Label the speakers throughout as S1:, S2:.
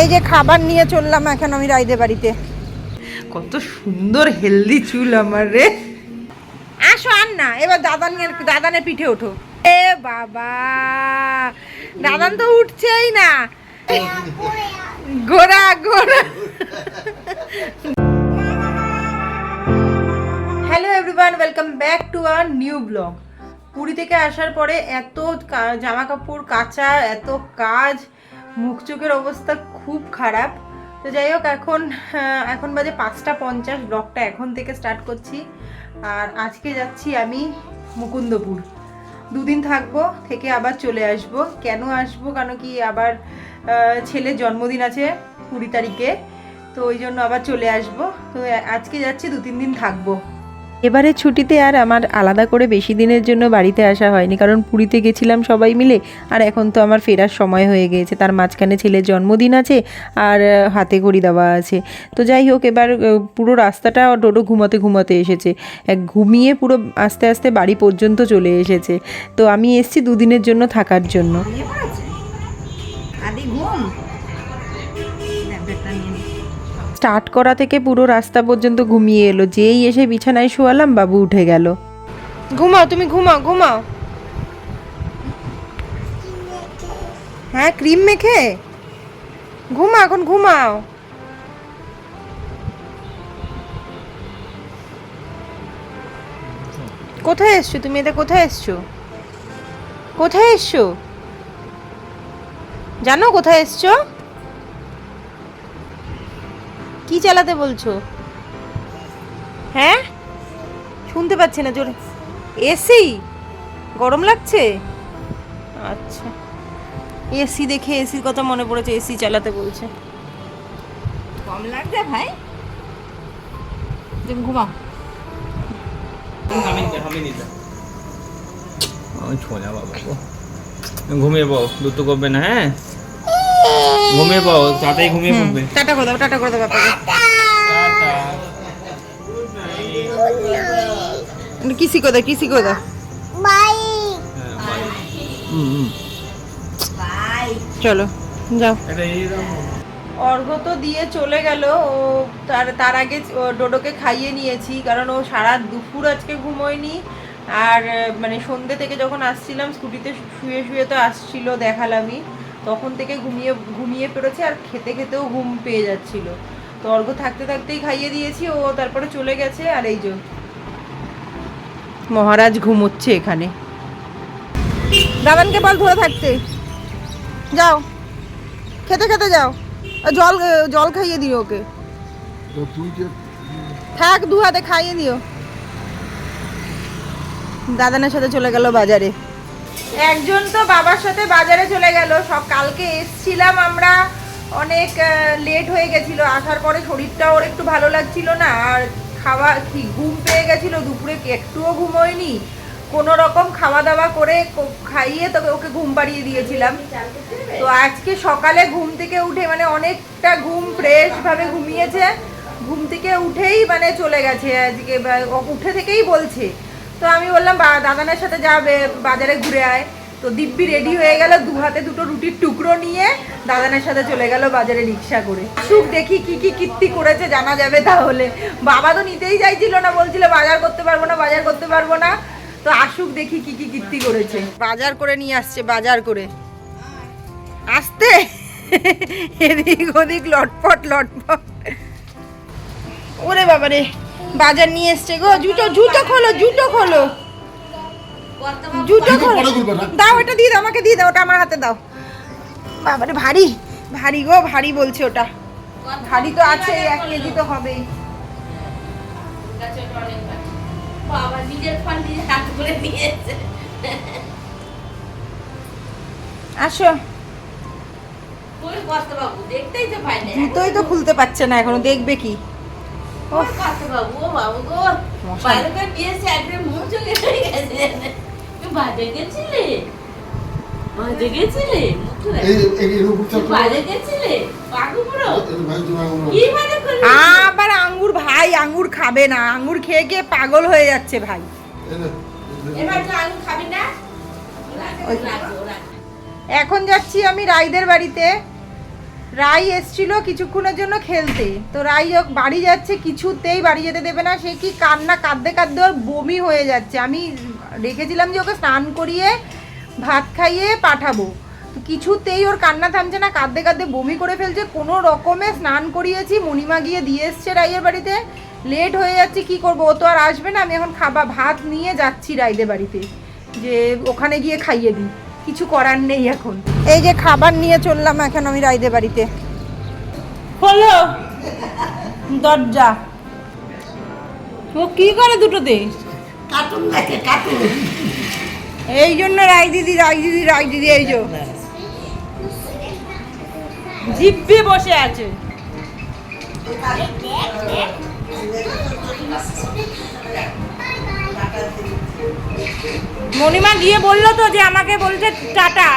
S1: এই যে খাবার নিয়ে চললাম এখন আমি রাইদে বাড়িতে।
S2: কত সুন্দর হেলদি চুল আমার রে।
S1: আসো আর না এবার দাদানের দাদানের পিঠে ওঠো। এ বাবা দাদান তো উঠছেই না। গোড়া গোড়া hello everyone welcome back to our new blog Puri থেকে আসার পরে এত জামা কাপড় কাচা এত কাজ মুখ চোখের অবস্থা খুব খারাপ। তো যাই হোক, এখন এখন বাজে পাঁচটা পঞ্চাশ ব্লগটা এখন থেকে স্টার্ট করছি। আর আজকে যাচ্ছি আমি মুকুন্দপুর। দুদিন থাকব, থেকে আবার চলে আসব। কেন আসব? কেন কি আবার ছেলের জন্মদিন আছে কুড়ি তারিখে। তো ওই জন্য আবার চলে আসব। তো আজকে যাচ্ছি দু তিন দিন থাকব।
S3: এবারে ছুটিতে আর আমার আলাদা করে বেশি দিনের জন্য বাড়িতে আসা হয়নি, কারণ পুরীতে গেছিলাম সবাই মিলে, আর এখন তো আমার ফেরার সময় হয়ে গিয়েছে। তার মাঝখানে ছেলের জন্মদিন আছে, আর হাতে ঘড়ি দেওয়া আছে। তো যাই হোক, এবার পুরো রাস্তাটা ডোডো ঘুমাতে ঘুমাতে এসেছে। এক ঘুমিয়ে পুরো আস্তে আস্তে বাড়ি পর্যন্ত চলে এসেছে। তো আমি এসছি দুদিনের জন্য থাকার জন্য।
S1: আদি, ঘুম?
S3: স্টার্ট করা থেকে পুরো রাস্তা পর্যন্ত ঘুমিয়ে এলো। যেই এসে বিছানায় শোয়ালাম, বাবু উঠে গেল।
S1: ঘুমাও, তুমি ঘুমাও ঘুমাও। হ্যাঁ ক্রিম মেখে? ঘুমা এখন, ঘুমাও। কোথায় এসছো তুমি? এটা কোথায় এসছো? কোথায় এসছো? জানো কোথায় এসছো? কি চালাতে বলছো? হ্যাঁ? শুনতে পাচ্ছি না, জোরে। এসি? গরম লাগছে? আচ্ছা। এসি দেখে এসির কথা মনে পড়েছে, এসি চালাতে বলছে। কম লাগছে ভাই? তুমি ঘুমাও।
S4: ঘুমিয়ে পাও দুটো করবে না হ্যাঁ? ঘুমিয়ে পাও তাতেই ঘুমিয়ে পড়বে।
S1: টাটা করে দাও টাটা করে দাও বাপাকে কিসি করে দাও কিসি করে দাও।
S4: হুম, হুম।
S1: চলো যাও। অর্ঘ তো দিয়ে চলে গেল ও তার তার আগে ও ডোডোকে খাইয়ে নিয়েছি কারণ ও সারা দুপুর আজকে ঘুমোয়নি আর মানে সন্ধ্যে থেকে যখন আসছিলাম স্কুটিতে শুয়ে শুয়ে তো আসছিল দেখালামই। তখন থেকে ঘুমিয়ে ঘুমিয়ে পেরেছে আর খেতে খেতেও ঘুম পেয়ে যাচ্ছিল। তো অর্ঘ থাকতে থাকতেই খাইয়ে দিয়েছি ও তারপরে চলে গেছে আর এই যে মহারাজ ঘুমোচ্ছে এখানে। দাদানকে বল ধরে থাকতে। যাও। খেতে খেতে যাও। জল জল খাইয়ে দিও ওকে। থাক দু হাতে খাইয়ে দিও। দাদানের সাথে চলে গেল বাজারে। একজন তো বাবার সাথে বাজারে চলে গেল। সব কালকে এসছিলাম আমরা। অনেক লেট হয়ে গেছিল। আসার পরে শরীরটা ওর একটু ভালো লাগছিল না। আর খাওয়া, কি, ঘুম পেয়ে গেছিল। দুপুরে একটুও ঘুমোয়নি কোনো রকম খাওয়া দাওয়া করে খাইয়ে তবে ওকে ঘুম পাড়িয়ে দিয়েছিলাম। তো আজকে সকালে ঘুম থেকে উঠে মানে অনেকটা ঘুম ফ্রেশ ভাবে ঘুমিয়েছে। ঘুম থেকে উঠেই মানে চলে গেছে। আজকে উঠে থেকেই বলছে। তো আমি বললাম দাদানের সাথে যাবে বাজারে ঘুরে আয়। তো দিব্যি রেডি হয়ে গেল, দু হাতে দুটো রুটির টুকরো নিয়ে দাদানের সাথে চলে গেল বাজারে রিক্সা করে। সুখ দেখি কি কি কীর্তি করেছে, জানা যাবে তাহলে। বাবা তো নিতেই চাইছিল না, বলছিল, বাজার করতে পারব না, বাজার করতে পারব না। তো আসুক দেখি কি কি কীর্তি করেছে। বাজার করে নিয়ে আসছে, বাজার করে। আসতে? এদিক ওদিক লটপট লটপট। ওরে বাবারে। বাজার নিয়ে এসছে গো। জুতো জুতো খোলো জুতো খোলো। জুতো খোলো। দাও এটা দিয়ে দাও আমাকে দিয়ে দাও ওটা আমার হাতে দাও। বাবারে ভারী ভারী গো ভারী বলছে ওটা। ভারী তো আছে এক কেজি তো হবেই।
S5: বাবা নিজের ফল নিজে হাত করে দিয়েছে
S1: আসো।
S5: ওই কষ্ট বাবু দেখতেই তো পাই
S1: জুতোই তো খুলতে পারছে না এখনও দেখবে কি? আবার আঙ্গুর ভাই আঙ্গুর খাবে না। আঙ্গুর খেয়ে খেয়ে পাগল হয়ে যাচ্ছে ভাই। এখন যাচ্ছি আমি রাইদের বাড়িতে। রাই এসছিল কিছুক্ষণের জন্য খেলতে। তো রাই বাড়ি যাচ্ছে, কিছুতেই বাড়ি যেতে দেবে না। সে কি কান্না, কাঁদতে কাঁদতে ওর বমি হয়ে যাচ্ছে। আমি রেখেছিলাম যে ওকে স্নান করিয়ে, ভাত খাইয়ে পাঠাবো। কিছুতেই ওর কান্না থামছে না, কাঁদতে কাঁদতে বমি করে ফেলছে। কোনো রকমে স্নান করিয়েছি মণিমা গিয়ে দিয়ে এসছে রাইয়ের বাড়িতে। লেট হয়ে যাচ্ছে, কি করব? ও তো আর আসবে না, আমি এখন খাবা, ভাত নিয়ে যাচ্ছি রাইদের বাড়িতে। যে ওখানে গিয়ে খাইয়ে দিই। কিছু করার নেই এখন। এই যে খাবার নিয়ে চললাম এখন আমি রাইদের বাড়িতে। হলো? দরজা। ও কি করে দুটোতে এই জন্য রাই দিদি রাই দিদি রাই দিদি এই যে। জিব্বে বসে আছে। মণিমা গিয়ে বলল তো যে আমাকে বলছে টাটা।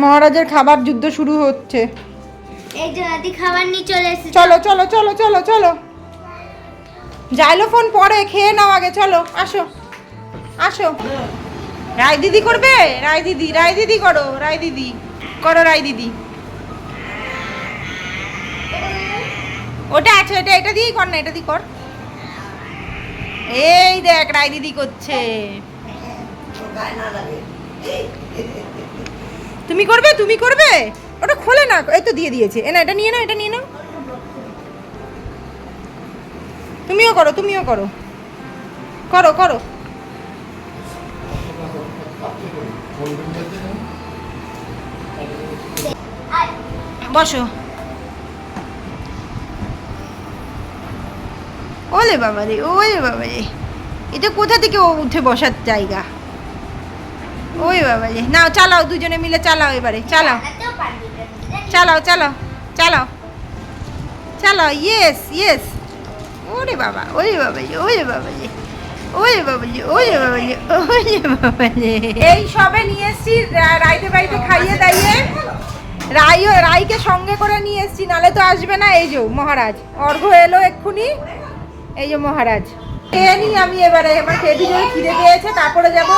S1: মহারাজের খাবার যুদ্ধ শুরু হচ্ছে।
S6: এই যে দাদি খাবার নিয়ে চলে এসেছে।
S1: চলো চলো চলো চলো চলো। জাইলোফোন পরে খেয়ে নাও আগে চলো আসো আসো। রায় দিদি করবে? রায় দিদি রায় দিদি করো রায় দিদি। করো রায় দিদি। ওটা আছে এটা এটা দিয়েই কর না এটা দিয়ে কর। এই দেখ রায় দিদি করছে। তুমি করবে তুমি করবে? ওটা খোলে না, এই তো দিয়ে দিয়েছে। এ না, এটা নিয়ে নাও, এটা নিয়ে নাও। তুমিও করো তুমিও করো। করো করো। বসো। ওলে বাবা রে ওলে বাবা রে এটা কোথা থেকে ও উঠে বসার জায়গা? ওই বাবা রে নাও, চালাও, দুজনে মিলে চালাও এবারে, চালাও। চালাও চালাও চালাও। চালাও ইয়েস ইয়েস ওরে বাবা ওরে বাবা রে ওরে বাবা রে ওরে বাবা রে ওরে বাবা রে ওরে বাবা রে এই সবে নিয়ে এসছি রাইতে বাড়িতে খাইয়ে দাইয়ে। রাই রাইকে সঙ্গে করে নিয়ে এসছি, নালে তো আসবে না। এই যে মহারাজ অর্ঘ এলো এক্ষুনি। এই যে মহারাজ। খেয়ে নি আমি এবারে। আমার খেতে জোরে খিদে পেয়েছে তারপরে যাব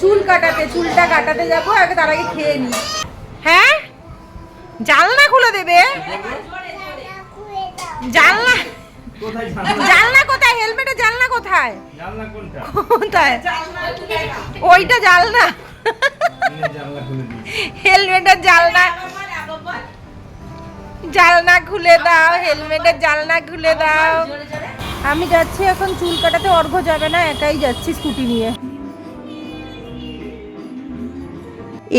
S1: চুল কাটাতে চুলটা কাটাতে যাব আগে তার আগে খেয়ে নি হ্যাঁ? জানলা খুলে দেবে? জানলা
S4: কোথায় জানলা?
S1: কোথায়? হেলমেটের জানলা কোথায়? কোথায়? ওইটা জানলা। হেলমেটের জানলা। জানলা খুলে দাও হেলমেটের জানলা খুলে দাও। আমি যাচ্ছি এখন চুল কাটাতে অর্ঘ যাবে না একাই যাচ্ছি স্কুটি নিয়ে।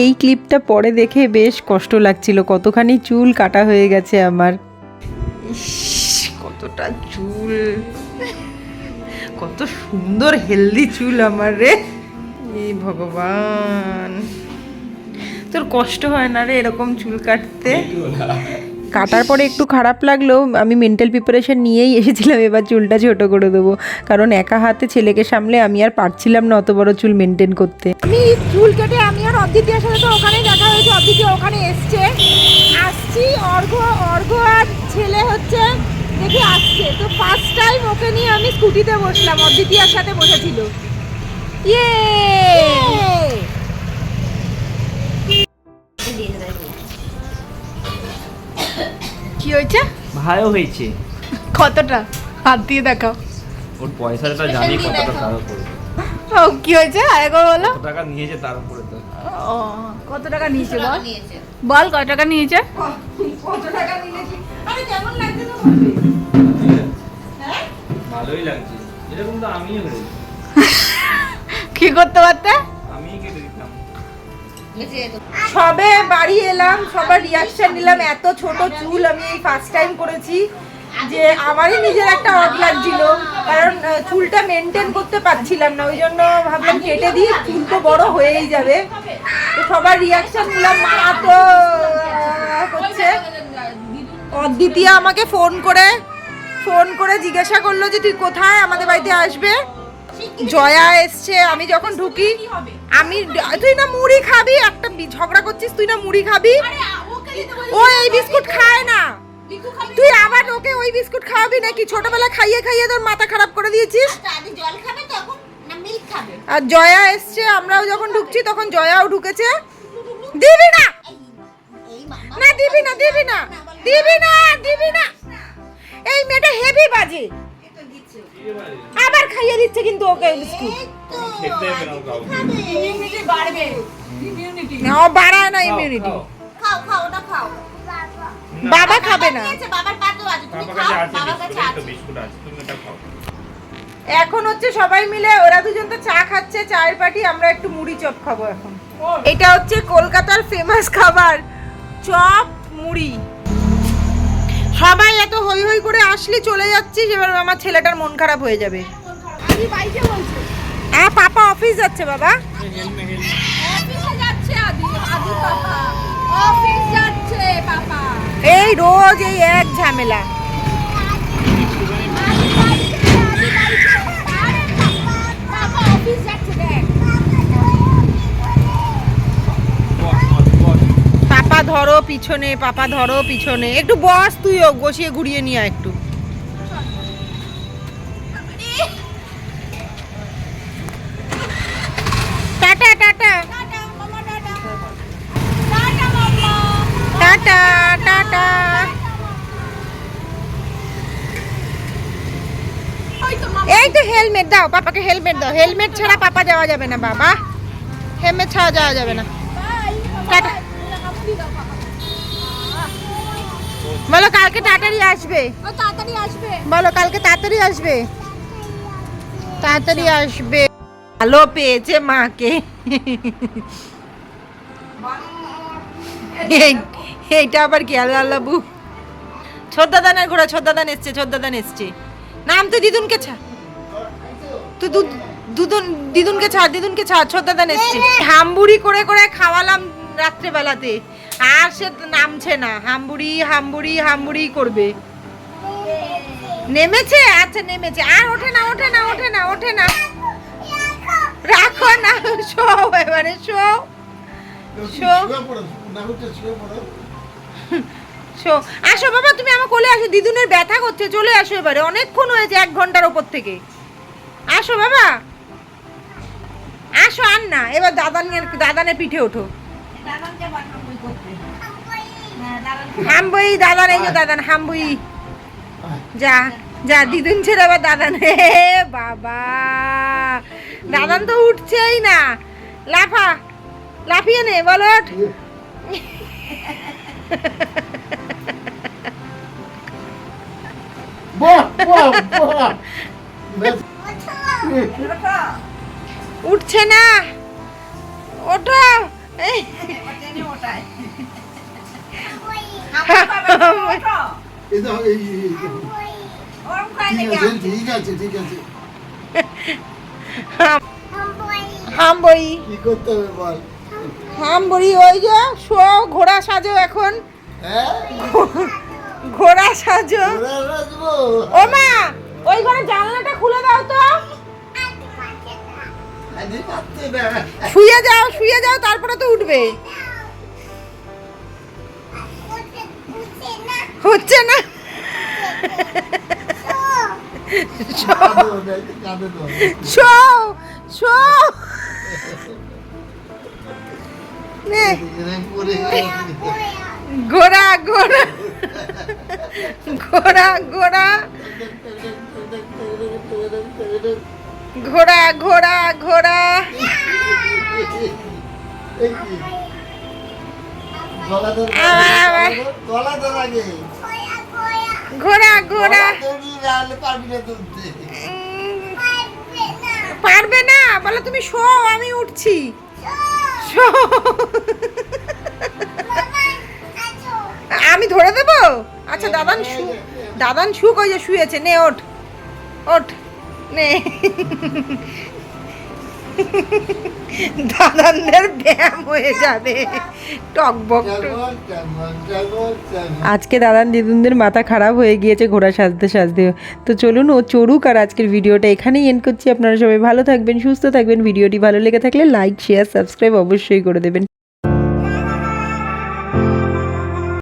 S3: এই ক্লিপটা পরে দেখে বেশ কষ্ট লাগছিল কতখানি চুল কাটা হয়ে গেছে আমার।
S2: ইস কতটা চুল। কত সুন্দর হেলদি চুল আমার রে। এই ভগবান। তোর কষ্ট হয় না রে এরকম চুল কাটতে?
S3: কাটার পরে একটু খারাপ লাগলেও আমি মেন্টাল প্রিপারেশন নিয়েই এসেছিলাম এবার চুলটা ছোট করে দেবো। কারণ একা হাতে ছেলেকে সামলে আমি আর পারছিলাম না অত বড় চুল মেনটেন করতে।
S1: আমি চুল কেটে আমি আর অদ্বিতীয়ার সাথে তো ওখানেই দেখা হয়েছে অদ্বিতীয় ওখানে এসছে। আসছি অর্ঘ অর্ঘ আর ছেলে হচ্ছে দেখি আসছে। তো ফার্স্ট টাইম ওকে নিয়ে আমি স্কুটিতে বসলাম অদ্বিতীয়ার সাথে বসেছিল। ইয়ে কি হয়েছে?
S4: ভালো হয়েছে।
S1: কতটা? হাত দিয়ে দেখাও।
S4: ওর পয়সাটা জানি কতটা তার উপরে।
S1: ও কি হয়েছে? আরেকবার বলো।
S4: কত টাকা নিয়েছে তার উপরে তো।
S1: ও কত টাকা নিয়েছে বল? বল কত টাকা নিয়েছে? কত টাকা নিয়েছি? আরে কেমন লাগছে তো বলবি হ্যাঁ
S4: ভালোই লাগছে। এরকম তো আমিও করি
S1: কি করতে পারতে? সবে বাড়ি এলাম, সবার রিয়াকশন নিলাম, এত ছোট চুল আমি এই ফার্স্ট টাইম করেছি যে আমারই নিজের একটা অড লাগছিল, কারণ চুলটা মেনটেন করতে পারছিলাম না, ওই জন্য ভাবলাম কেটে দিই, চুল তো বড় হয়েই যাবে। তো সবার রিয়াকশন নিলাম মা তো করছে অদ্বিতীয়া আমাকে ফোন করে ফোন করে জিজ্ঞাসা করল যে, তুই কোথায়? আমাদের বাড়িতে আসবে? জয়া এসছে, আমি যখন ঢুকি আমি তুই না মুড়ি খাবি একটা ঝগড়া করছিস তুই না মুড়ি খাবি। ও এই বিস্কুট খায় না। তুই আবার ওকে ওই বিস্কুট খাওয়াবি নাকি? ছোটবেলা খাইয়ে খাইয়ে তোর মাথা খারাপ করে দিয়েছিস?
S6: খাবে
S1: আর জয়া এসছে আমরাও যখন ঢুকছি তখন জয়াও ঢুকেছে। দিবি না! না দিবি না দিবি না। দিবি না দিবি না। এই মেয়েটা হেভি বাজে। আবার খাইয়ে দিচ্ছে কিন্তু ওকে বিস্কুট।
S5: ইমিউনিটি বাড়বে ইমিউনিটি
S1: না ও বাড়ায় না ইমিউনিটি
S4: খাও।
S6: খাও। ওটা খাও।
S1: বাবা খাবে না।
S6: বাবার পাতেও আছে তুমি খাও বাবার কাছে
S4: বিস্কুট এই তো
S6: আছে।
S4: বিস্কুট আছে তুমি এটা খাও।
S1: এখন হচ্ছে সবাই মিলে ওরা দুজন তো চা খাচ্ছে চায়ের পাটি আমরা একটু মুড়ি চপ খাব এখন। এটা হচ্ছে কলকাতার ফেমাস খাবার চপ মুড়ি। সবাই এত হই হই করে আসলে চলে যাচ্ছিস এবার আমার ছেলেটার মন খারাপ হয়ে যাবে। হ্যাঁ পাপা অফিস যাচ্ছে বাবা। এই রোজ এই এক ঝামেলা।
S5: অফিস যাচ্ছে।
S1: পাপা ধরো পিছনে, পাপা ধরো পিছনে। একটু বস তুইও, বসিয়ে ঘুরিয়ে নিয়ে একটু। Tata tata. Tata tata. এই তো হেলমেট, দাও, পাপাকে হেলমেট দাও। হেলমেট ছাড়া পাপা যাওয়া যাবে না, বাবা। হেলমেট ছাড়া যাওয়া যাবে না। বলো কালকে তাড়াতাড়ি আসবে।
S5: তাড়াতাড়ি আসবে।
S1: বলো কালকে তাড়াতাড়ি আসবে। তাড়াতাড়ি আসবে। ভালো পেয়েছে মাকে। এইটা আবার কি? আল্লাহ আল্লাবু ছোদ্দাদানের ঘোড়া ছোদ্দাদান এসছে ছোদ্দাদান এসছে। নাম তো দিদুনকে ছা তুই দুদুন দিদুনকে ছাড় দিদুনকে ছাড় ছোদ্দাদান এসছে। হাম্বুড়ি করে করে খাওয়ালাম রাত্রেবেলাতে। আর সে নামছে না। হাম্বুড়ি হাম্বুড়ি হাম্বুড়ি করবে। নেমেছে? আচ্ছা নেমেছে। আর ওঠে না ওঠে না ওঠে না ওঠে না। রাখো না শো এবারে শো শো শো আসো বাবা, তুমি আমার কোলে আসো। দিদুনের ব্যথা করছে। চলে আসো এবারে। অনেকক্ষণ হয়েছে এক ঘণ্টার ওপর থেকে। আসো বাবা। আসো আর না এবার দাদানের দাদানের পিঠে ওঠো। হাম্বই দাদান এই যে দাদান হাম্বই। যা যা দিদুন ছেড়ে আবার দাদান। হে বাবা। দাদান তো উঠছেই না। লাফা লাফিয়ে নে বলো। উঠছে না। ওঠো। হাম্বই।
S7: কি করতে হবে বল?
S1: হাম্বড়ি ওই যে শো ঘোড়া সাজো এখন।
S7: হ্যাঁ?
S1: ঘোড়া সাজো। ও মা ওই ঘরে জানলাটা খুলে দাও তো। শুয়ে যাও শুয়ে যাও তারপরে তো উঠবে। ঘোড়া ঘোড়া ঘোড়া ঘোড়া। ঘোড়া ঘোড়া। ঘোড়া আমি শো ধরে দেব? আচ্ছা দাদান শু, দাদান শুক ওই যে শুয়েছে, নে, ওঠ। ওঠ, নে। দাদানদের ব্যায়াম হয়ে যাবে। টকবক
S3: আজকে দাদান দিদুনদের মাথা খারাপ হয়ে গিয়েছে ঘোড়া সাজতে সাজতে। তো চলুন ও চড়ুক আর আজকের ভিডিওটা এখানেই এন্ড করছি। আপনারা সবাই ভালো থাকবেন সুস্থ থাকবেন। ভিডিওটি ভালো লেগে থাকলে লাইক শেয়ার সাবস্ক্রাইব অবশ্যই করে দেবেন।